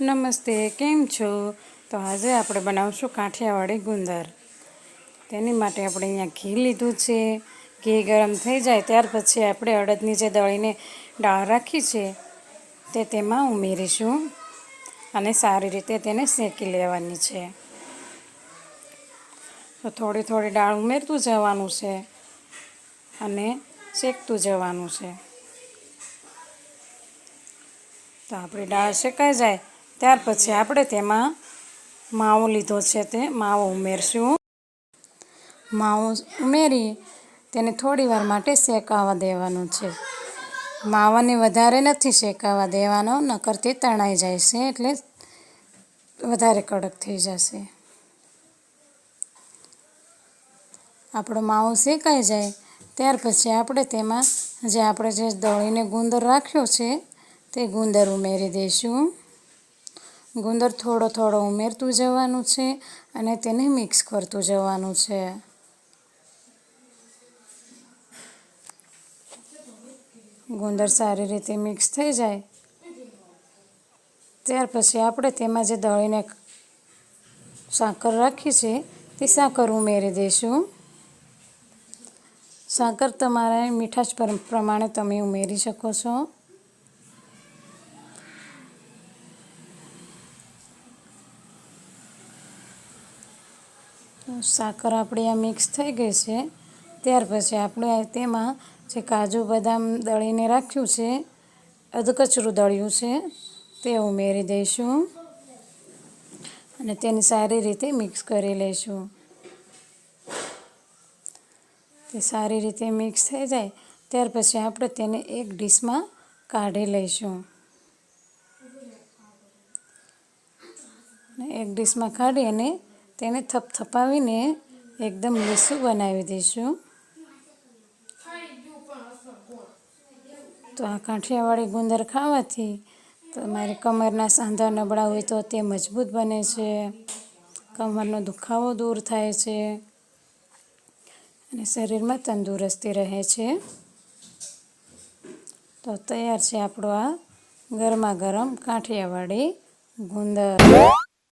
નમસ્તે, કેમ છો? તો આજે આપણે બનાવશું કાઠિયાવાડી ગુંદર. તેની માટે આપણે અહીંયા ઘી લીધું છે. ઘી ગરમ થઈ જાય ત્યાર પછી આપણે અડદની જે દળીને દાળ રાખી છે, તે તેમાં ઉમેરીશું અને સારી રીતે તેને શેકી લેવાની છે. તો થોડી થોડી દાળ ઉમેરતું જવાનું છે અને શેકતું જવાનું છે. તો આપણી દાળ શેકાઈ જાય ત્યાર પછી આપણે તેમાં માવો લીધો છે તે. માવો ઉમેરશું. માવો ઉમેરી તેને થોડી વાર માટે શેકાવા દેવાનું છે. માવાને વધારે નથી શેકાવા દેવાનો, નકર તે તણાઈ જાય છે એટલે વધારે કડક થઈ જશે. આપણો માવો શેકાઈ જાય, ત્યાર પછી આપણે તેમાં જે આપણે જે દળીને ગુંદર રાખ્યો છે, તે ગુંદર ઉમેરી દઈશું. ગુંદર થોડો થોડો ઉમેરતું જવાનું છે અને તેને મિક્સ કરતું જવાનું છે. ગુંદર સારી રીતે મિક્સ થઈ જાય. ત્યાર પછી આપણે તેમાં જે દળીને સાકર રાખી છે, તે સાકર ઉમેરી દઈશું. સાકર તમારે મીઠાશ પ્રમાણે તમે ઉમેરી શકો છો. સાકર આપણી આ મિક્સ થઈ ગઈ છે. ત્યાર પછી આપણે તેમાં જે કાજુ બદામ દળીને રાખ્યું છે, અધકચરું દળ્યું છે, તે ઉમેરી દઈશું. અને તેને સારી રીતે મિક્સ કરી લઈશું. તે સારી રીતે મિક્સ થઈ જાય, ત્યાર પછી આપણે તેને એક ડીશમાં કાઢી લઈશું. એક ડીશમાં કાઢી અને તેને થપથપાવીને એકદમ લીસું બનાવી દઈશું. તો આ કાઠિયાવાડી ગુંદર ખાવાથી તમારી કમરના સાંધા નબળા હોય તો તે મજબૂત બને છે. કમરનો દુખાવો દૂર થાય છે. અને શરીરમાં તંદુરસ્તી રહે છે. તો તૈયાર છે આપણો આ ગરમા ગરમ કાઠિયાવાડી ગુંદર.